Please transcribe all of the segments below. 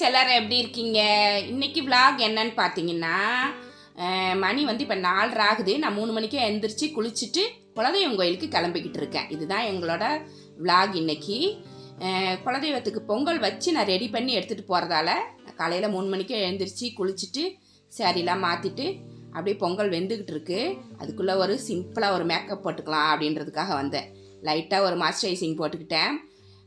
Guys எல்லாரும் எப்படி இருக்கீங்க? இன்னைக்கு vlog என்னன்னு பார்த்தீங்கன்னா மணி வந்து இப்போ நாலரை ஆகுது நான் மூணு மணிக்கே எழுந்திரிச்சு குளிச்சுட்டு குலதெய்வம் கோயிலுக்கு கிளம்பிக்கிட்டு இருக்கேன். இதுதான் எங்களோட vlog இன்னைக்கு. குலதெய்வத்துக்கு பொங்கல் வச்சு நான் ரெடி பண்ணி எடுத்துகிட்டு போகிறதால காலையில் மூணு மணிக்கே எழுந்திரிச்சு குளிச்சுட்டு சேரீலாம் மாற்றிட்டு அப்படியே பொங்கல் வெந்துக்கிட்டு இருக்கு. அதுக்குள்ளே ஒரு சிம்பிளாக ஒரு மேக்கப் போட்டுக்கலாம் அப்படின்றதுக்காக வந்தேன். லைட்டாக ஒரு மாய்ஸ்சரைசிங் போட்டுக்கிட்டேன்.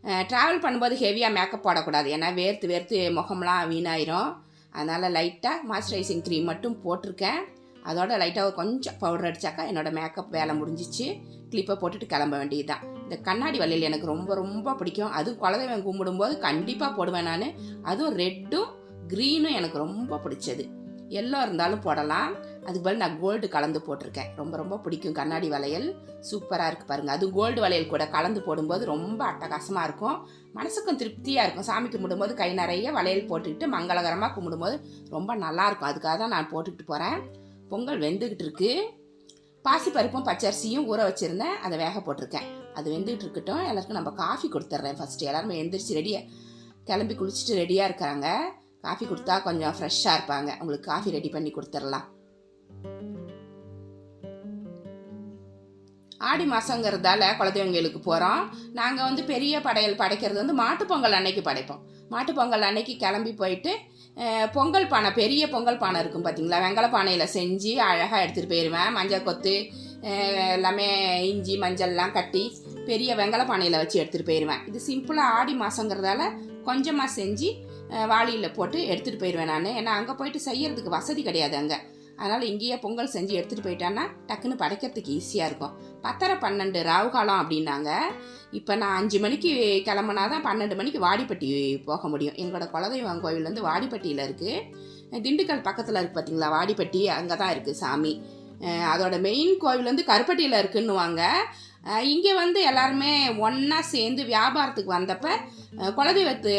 ட்ராவல் பண்ணும்போது ஹெவியாக மேக்கப் போடக்கூடாது. ஏன்னா வேர்த்து வேர்த்து முகம்லாம் வீணாயிரும். அதனால் லைட்டாக மாய்ஸ்சரைசிங் க்ரீம் மட்டும் போட்டிருக்கேன். அதோட லைட்டாக ஒரு கொஞ்சம் பவுடர் அடித்தாக்கா என்னோடய மேக்கப் வேலை முடிஞ்சிச்சு. கிளிப்பை போட்டுட்டு கிளம்ப வேண்டியது தான் இந்த கண்ணாடி வலையில் எனக்கு ரொம்ப ரொம்ப பிடிக்கும். அதுவும் குலதெய்வம் கும்பிடும்போது கண்டிப்பாக போடுவேன் நான். அதுவும் ரெட்டும் க்ரீனும் எனக்கு ரொம்ப பிடிச்சது. எல்லோ இருந்தாலும் போடலாம். அதுக்கு பதில் நான் கோல்டு கலந்து போட்டிருக்கேன். ரொம்ப ரொம்ப பிடிக்கும் கண்ணாடி வளையல். சூப்பராக இருக்குது பாருங்கள் அது கோல்டு வளையல் கூட கலந்து போடும்போது ரொம்ப அட்டகாசமாக இருக்கும். மனசுக்கும் திருப்தியாக இருக்கும். சாமி கும்பிடும்போது கை நிறைய வளையல் போட்டுக்கிட்டு மங்களகரமாக கும்பிடும்போது ரொம்ப நல்லாயிருக்கும் அதுக்காக தான் நான் போட்டுக்கிட்டு போகிறேன் பொங்கல் வெந்துக்கிட்டு இருக்கு. பாசிப்பருப்பும் பச்சரிசியும் ஊற வச்சுருந்தேன். அதை வேக போட்டிருக்கேன். அது வெந்துகிட்டு இருக்கட்டும். எல்லாருக்கும் நம்ம காஃபி கொடுத்துட்றேன் ஃபஸ்ட்டு எல்லாருமே எந்திரிச்சு ரெடியாக கிளம்பி குளிச்சுட்டு ரெடியாக இருக்கிறாங்க. காஃபி கொடுத்தா கொஞ்சம் ஃப்ரெஷ்ஷாக இருப்பாங்க. உங்களுக்கு காஃபி ரெடி பண்ணி கொடுத்துடலாம். ஆடி மாதங்கிறதால குலதெய்வங்களுக்கு போகிறோம் நாங்கள் வந்து பெரிய படையல் படைக்கிறது வந்து மாட்டுப்பொங்கல் அன்னைக்கு படைப்போம். மாட்டுப்பொங்கல் அன்னைக்கு கிளம்பி போயிட்டு பொங்கல் பானை பெரிய பொங்கல் பானை இருக்கும் பார்த்தீங்களா வெங்கல பானையில் செஞ்சு அழகாக எடுத்துகிட்டு போயிடுவேன் மஞ்சள் கொத்து எல்லாமே இஞ்சி மஞ்சள்லாம் கட்டி பெரிய வெங்கல பானையில் வச்சு எடுத்துகிட்டு போயிடுவேன் இது சிம்பிளாக ஆடி மாதங்கிறதால கொஞ்சமாக செஞ்சு வாளியில் போட்டு எடுத்துகிட்டு போயிடுவேன் நான். ஏன்னா அங்கே போயிட்டு செய்யறதுக்கு வசதி கிடையாது அங்கே. அதனால் இங்கேயே பொங்கல் செஞ்சு எடுத்துகிட்டு போயிட்டான்னா டக்குன்னு படைக்கிறதுக்கு ஈஸியாக இருக்கும். பத்தரை பன்னெண்டு ராவு காலம் அப்படின்னாங்க. இப்போ நான் அஞ்சு மணிக்கு கிளம்புனா தான் பன்னெண்டு மணிக்கு வாடிப்பட்டி போக முடியும். எங்களோட குலதெய்வம் கோவில் வந்து வாடிப்பட்டியில் இருக்குது திண்டுக்கல் பக்கத்தில் இருக்குது பார்த்தீங்களா வாடிப்பட்டி அங்கே தான் இருக்குது சாமி அதோட மெயின் கோவில் வந்து கருப்பட்டியில் இருக்குன்னுவாங்க. இங்கே வந்து எல்லாருமே ஒன்றா சேர்ந்து வியாபாரத்துக்கு வந்தப்ப குலதெய்வத்து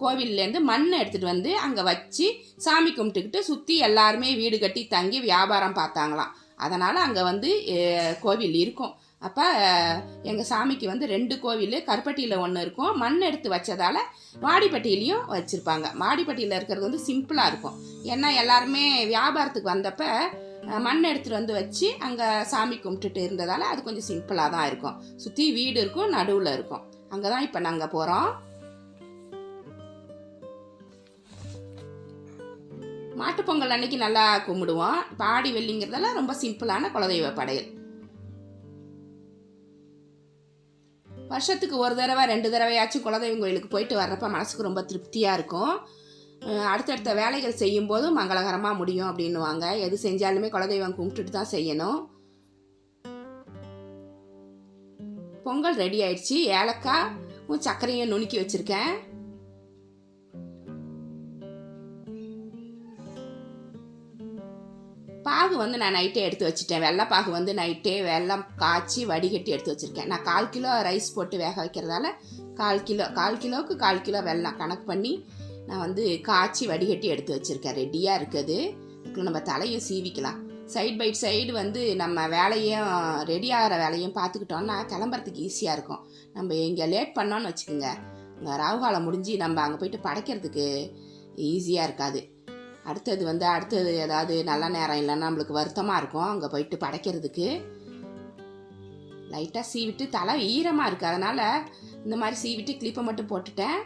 கோவில்லேருந்து மண் எடுத்துகிட்டு வந்து அங்கே வச்சு சாமி கும்பிட்டுக்கிட்டு சுற்றி எல்லாருமே வீடு கட்டி தங்கி வியாபாரம் பார்த்தாங்களாம். அதனால் அங்கே வந்து கோவில் இருக்கும். அப்போ எங்கள் சாமிக்கு வந்து ரெண்டு கோவில் கருப்பட்டியில் ஒன்று இருக்கும். மண் எடுத்து வச்சதால மாடிப்பட்டியிலையும் வச்சுருப்பாங்க. மாடிப்பட்டியில் இருக்கிறது வந்து சிம்பிளாக இருக்கும். ஏன்னா எல்லாருமே வியாபாரத்துக்கு வந்தப்போ மண் எடுத்துகிட்டு வந்து வச்சு அங்கே சாமி கும்பிட்டுட்டு இருந்ததால் அது கொஞ்சம் சிம்பிளாக தான் இருக்கும். சுற்றி வீடு இருக்கும் நடுவில் இருக்கும். அங்கே தான் இப்போ நாங்கள் போகிறோம் மாட்டுப்பொங்கல் அன்னைக்கு நல்லா கும்பிடுவோம். இப்போ ஆடி வெள்ளிங்கிறதெல்லாம் ரொம்ப சிம்பிளான குலதெய்வ படையல். வருஷத்துக்கு ஒரு தடவை ரெண்டு தடவையாச்சும் குலதெய்வம் கோயிலுக்கு போயிட்டு வர்றப்ப மனசுக்கு ரொம்ப திருப்தியாக இருக்கும். அடுத்தடுத்த வேலைகள் செய்யும்போது மங்களகரமாக முடியும் அப்படின்னுவாங்க. எது செஞ்சாலுமே குலதெய்வம் கும்பிட்டுட்டு தான் செய்யணும். பொங்கல் ரெடி ஆயிடுச்சு. ஏலக்காய் சர்க்கரையும் நுணுக்கி வச்சுருக்கேன். பாகு வந்து நான் நைட்டே எடுத்து வச்சுட்டேன். வெள்ளைப்பாகு வந்து நைட்டே வெள்ளம் காய்ச்சி வடிகட்டி எடுத்து வச்சுருக்கேன். நான் கால் கிலோ ரைஸ் போட்டு வேக வைக்கிறதால கால் கிலோ கால் கிலோவுக்கு கால் கிலோ வெள்ளம் கணக்கு பண்ணி நான் வந்து காய்ச்சி வடிகட்டி எடுத்து வச்சுருக்கேன். ரெடியாக இருக்குது. இதுக்கு நம்ம தலையும் சீவிக்கலாம். சைட் பை சைடு வந்து நம்ம வேலையும் ரெடி ஆகிற வேலையும் பார்த்துக்கிட்டோம்னா கிளம்புறதுக்கு ஈஸியாக இருக்கும். நம்ம இங்கே லேட் பண்ணோன்னு வச்சுக்கோங்க. இங்கே ராகுகாலம் முடிஞ்சு நம்ம அங்கே போயிட்டு படைக்கிறதுக்கு ஈஸியாக இருக்காது. அடுத்தது வந்து அடுத்தது ஏதாவது நல்ல நேரம் இல்லைன்னா நம்மளுக்கு வருத்தமாக இருக்கும். அங்கே போயிட்டு படைக்கிறதுக்கு. லைட்டாக சீவிட்டு தலை ஈரமாக இருக்குது அதனால் இந்த மாதிரி சீவிட்டு கிளிப்பை மட்டும் போட்டுட்டேன்.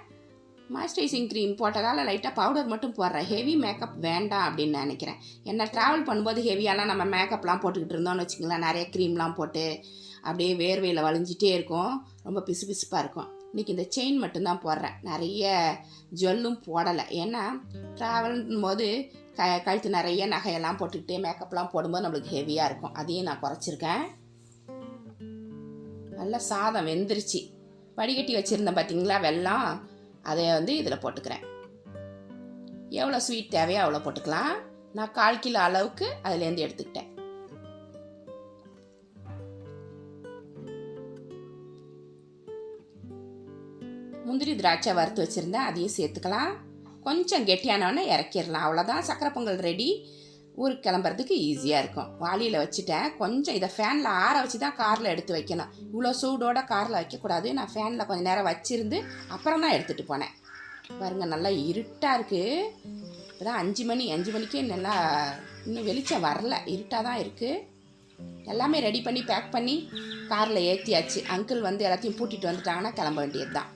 மாய்ஸ்சரைசிங் க்ரீம் போட்டதால் லைட்டாக பவுடர் மட்டும் போடுறேன் ஹெவி மேக்கப் வேண்டாம் அப்படின்னு நினைக்கிறேன். என்ன ட்ராவல் பண்ணும்போது ஹெவியாலாம் நம்ம மேக்கப்லாம் போட்டுக்கிட்டு இருந்தோம்னு வச்சுங்களேன் நிறைய க்ரீம்லாம் போட்டு அப்படியே வேர்வையில் வழிஞ்சிட்டே இருக்கும். ரொம்ப பிசு பிசுப்பாக இருக்கும். இன்றைக்கி இந்த செயின் மட்டும்தான் போடுறேன். நிறைய ஜுவல்லும் போடலை. ஏன்னா ட்ராவல்னும் போது க கழுத்து நிறைய நகையெல்லாம் போட்டுக்கிட்டு மேக்கப்லாம் போடும்போது நம்மளுக்கு ஹெவியாக இருக்கும். அதையும் நான் குறைச்சிருக்கேன். நல்லா சாதம் வெந்துருச்சு. வடிகட்டி வச்சுருந்தேன் பார்த்தீங்களா வெல்லம். அதை வந்து இதில் போட்டுக்கிறேன். எவ்வளோ ஸ்வீட் தேவையோ அவ்வளோ போட்டுக்கலாம். நான் கால் கிலோ அளவுக்கு அதுலேருந்து எடுத்துக்கிட்டேன். முந்திரி திராட்சை வறுத்து வச்சுருந்தேன் அதையும் சேர்த்துக்கலாம். கொஞ்சம் கெட்டியானவனே இறக்கிடலாம். அவ்வளோதான் சக்கரை பொங்கல் ரெடி ஊருக்கு கிளம்புறதுக்கு ஈஸியாக இருக்கும். வாளியில் வச்சுட்டேன். கொஞ்சம் இதை ஃபேனில் ஆற வச்சு தான் காரில் எடுத்து வைக்கணும். இவ்வளோ சூடோட காரில் வைக்கக்கூடாது. நான் ஃபேனில் கொஞ்சம் நேரம் வச்சிருந்து அப்புறம் தான் எடுத்துகிட்டு போனேன். பாருங்கள் நல்லா இருட்டாக இருக்குது இப்போதான் அஞ்சு மணி. அஞ்சு மணிக்கே நல்லா இன்னும் வெளிச்சம் வரல. இருட்டாக தான் இருக்குது எல்லாமே ரெடி பண்ணி பேக் பண்ணி காரில் ஏற்றியாச்சு அங்கிள் வந்து எல்லாத்தையும் பூட்டிகிட்டு வந்துட்டாங்கன்னா கிளம்ப வேண்டியது தான்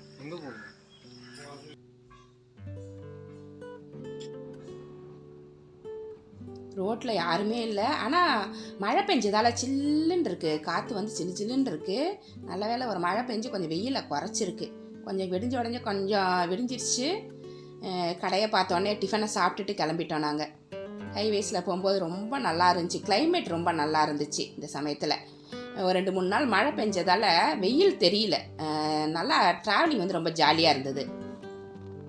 ரோட்டில் யாருமே இல்லை. ஆனால் மழை பெஞ்சதால் சில்லுன்னு இருக்குது காற்று வந்து சில்லு சில்லுன்னு இருக்குது நல்ல வேளை ஒரு மழை பெஞ்சு கொஞ்சம் வெயிலை குறைச்சிருக்கு. கொஞ்சம் விடிஞ்ச உடஞ்ச கொஞ்சம் விடிஞ்சிருச்சு. கடையை பார்த்தோன்னே டிஃபனை சாப்பிட்டுட்டு கிளம்பிட்டோம் நாங்கள் ஹைவேஸில் போகும்போது ரொம்ப நல்லா இருந்துச்சு. கிளைமேட் ரொம்ப நல்லா இருந்துச்சு இந்த சமயத்தில். ஒரு ரெண்டு மூணு நாள் மழை பெஞ்சதால் வெயில் தெரியல. நல்லா ட்ராவலிங் வந்து ரொம்ப ஜாலியாக இருந்தது.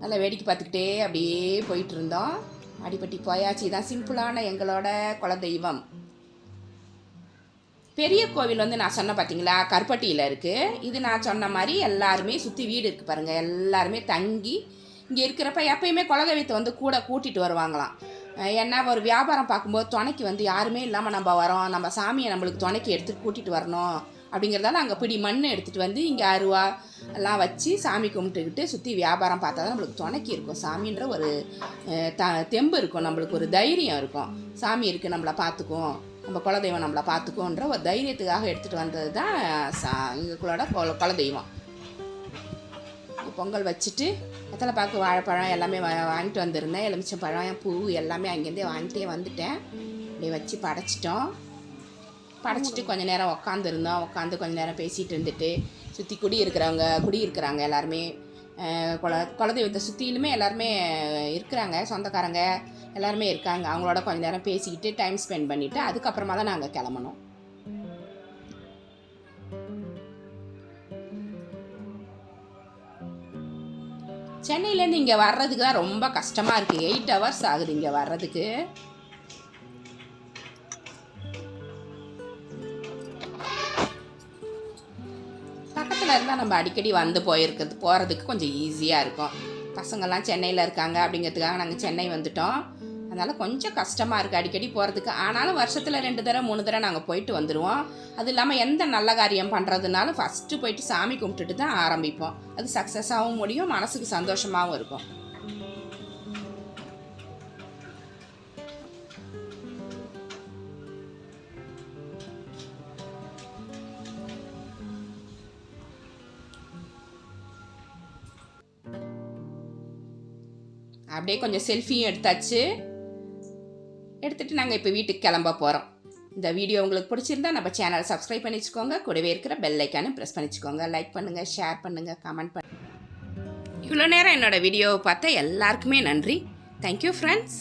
நல்லா வேடிக்கை பார்த்துக்கிட்டே அப்படியே போயிட்டு இருந்தோம். அடிப்பட்டி போயாச்சு. இதான் சிம்பிளான எங்களோட குலதெய்வம். பெரிய கோவில் வந்து நான் சொன்ன பார்த்தீங்களா கருப்பட்டியில் இருக்குது இது நான் சொன்ன மாதிரி எல்லாருமே சுற்றி வீடு இருக்குது பாருங்கள் எல்லாருமே தங்கி இங்கே இருக்கிறப்ப எப்பயுமே குலதெய்வத்தை வந்து கூட கூட்டிகிட்டு வருவாங்களாம். ஏன்னா ஒரு வியாபாரம் பார்க்கும்போது துணைக்கு வந்து யாருமே இல்லாமல் நம்ம வரோம். நம்ம சாமியை நம்மளுக்கு துணைக்கு எடுத்துகிட்டு கூட்டிகிட்டு வரணும் அப்படிங்கிறதால அங்கே பிடி மண் எடுத்துகிட்டு வந்து இங்கே அருவா எல்லாம் வச்சு சாமி கும்பிட்டுக்கிட்டு சுற்றி வியாபாரம் பார்த்தா தான் நம்மளுக்கு துணைக்கு இருக்கும். சாமின்ற ஒரு த தெம்பு இருக்கும். நம்மளுக்கு ஒரு தைரியம் இருக்கும். சாமி இருக்குது நம்மளை பார்த்துக்கும். நம்ம குலதெய்வம் நம்மளை பார்த்துக்கோன்ற ஒரு தைரியத்துக்காக எடுத்துகிட்டு வந்தது தான் சா எங்களோட குல குலதெய்வம். பாக்கு பொங்கல் வச்சுட்டு வெத்தலை பாக்கு வாழைப்பழம் எல்லாமே வாங்கிட்டு வந்திருந்தேன். எலுமிச்சம் பழம் பூ எல்லாமே அங்கேருந்தே வாங்கிட்டே வந்துட்டேன். அப்படியே வச்சு படைச்சிட்டோம். படைச்சிட்டு கொஞ்ச நேரம் உக்காந்துருந்தோம். உட்காந்து கொஞ்சம் நேரம் பேசிகிட்டு இருந்துட்டு சுற்றி குடி இருக்கிறவங்க குடி இருக்கிறாங்க எல்லாருமே. குல குலதெய்வத்தை சுற்றிலுமே எல்லாருமே இருக்கிறாங்க. சொந்தக்காரங்க எல்லாருமே இருக்காங்க. அவங்களோட கொஞ்ச நேரம் பேசிக்கிட்டு டைம் ஸ்பெண்ட் பண்ணிவிட்டு அதுக்கப்புறமா தான் நாங்கள் கிளம்பணும் சென்னையிலேருந்து இங்கே வர்றதுக்கு தான் ரொம்ப கஷ்டமாக இருக்குது எயிட் ஹவர்ஸ் ஆகுது இங்கே வர்றதுக்கு. பக்கத்தில் இருந்தால் நம்ம அடிக்கடி வந்து போயிருக்கிறது போகிறதுக்கு கொஞ்சம் ஈஸியாக இருக்கும். பசங்கள்லாம் சென்னையில் இருக்காங்க அப்படிங்கிறதுக்காக நாங்கள் சென்னை வந்துட்டோம். அதனால் கொஞ்சம் கஷ்டமாக இருக்குது அடிக்கடி போகிறதுக்கு ஆனாலும் வருஷத்தில் ரெண்டு தடவை மூணு தடவை நாங்கள் போயிட்டு வந்துடுவோம் அது இல்லாமல் எந்த நல்ல காரியம் பண்ணுறதுனாலும் ஃபஸ்ட்டு போயிட்டு சாமி கும்பிட்டுட்டு தான் ஆரம்பிப்போம். அது சக்ஸஸாகவும் முடியும் மனசுக்கு சந்தோஷமாகவும் இருக்கும். அப்படியே கொஞ்சம் செல்ஃபியும் எடுத்தாச்சு. எடுத்துகிட்டு நாங்கள் இப்போ வீட்டுக்கு கிளம்ப போகிறோம் இந்த வீடியோ உங்களுக்கு பிடிச்சிருந்தா நம்ம சேனலை சப்ஸ்கிரைப் பண்ணி வச்சுக்கோங்க. கூடவே இருக்கிற பெல் ஐக்கானும் ப்ரெஸ் பண்ணி வச்சுக்கோங்க. லைக் பண்ணுங்கள் ஷேர் பண்ணுங்கள் கமெண்ட் பண்ணுங்கள் இவ்வளோ நேரம் என்னோட வீடியோவை பார்த்த எல்லாருக்குமே நன்றி. Thank you friends